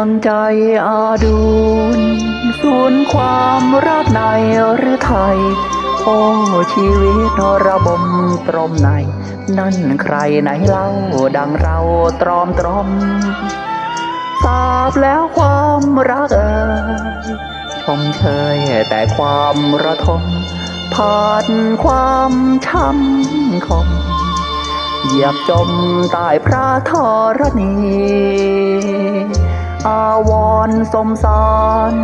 วงใจอาดูนศูนความรักในหรือไทย โอ้ชีวิตระบมตรมใน นั่นใครไหนเล่าดังเราตรอมตรอมทราบแล้วความรักเอ่ยชมเชยแต่ความระทมผ่านความช้ำคมเหยียบจมใต้พระธรณี อาวรสมสาร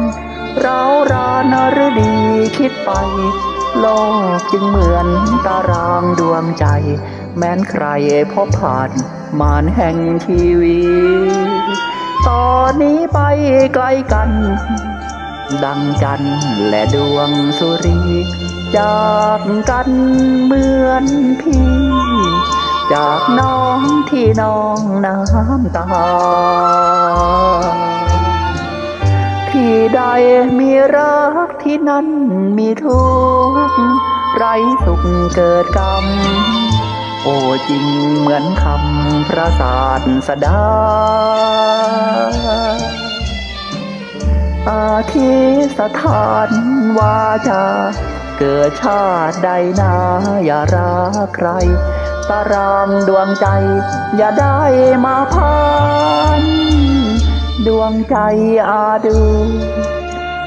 เรารานรดีคิดไป โลกจึงเหมือนตารางดวงใจ แม้นใครพบผ่านมานแห่งชีวิตอนนี้ไปไกลกัน ดังจันและดวงสุรี จากกันเหมือนพี่ จากน้องที่น้องน้ำตา ที่ใดมีรักที่นั่นมีทุกข์ไรสุขเกิดกรรม โอ้จริงเหมือนคำพระศาสดาอาทิสถานวาจาเกิดชาติใดนาอย่ารักใคร ตารางดวงใจ อย่าได้มาพานดวงใจอาดู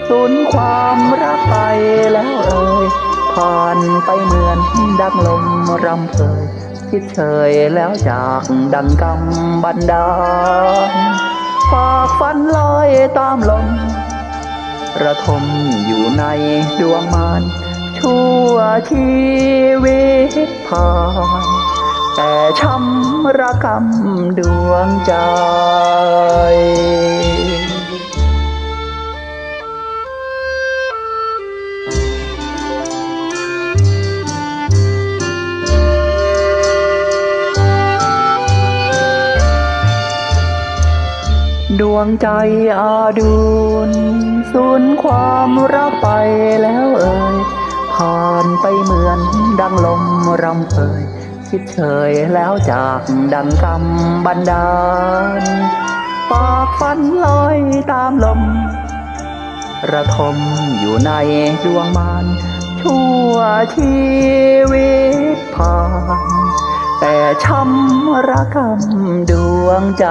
สูญความรักไปแล้วเอ่ยผ่านไปเหมือนดังลมรำเพยคิดเฉยแล้วจากดังกำบันดาลฝากฝันลอยตามลมระทมอยู่ในดวงมาน ชั่วชีวิตผ่านแต่ช้ำระกำดวงใจดวงใจอาดูนสูญความรักไปแล้วเอ่ย ดังลมรำเพยคิดเฉยแล้วจากดังกำบันดาลฝากฝันลอยตามลม ระทมอยู่ในดวงมานชั่วชีวิตผ่าน แต่ช้ำระกำดวงใจ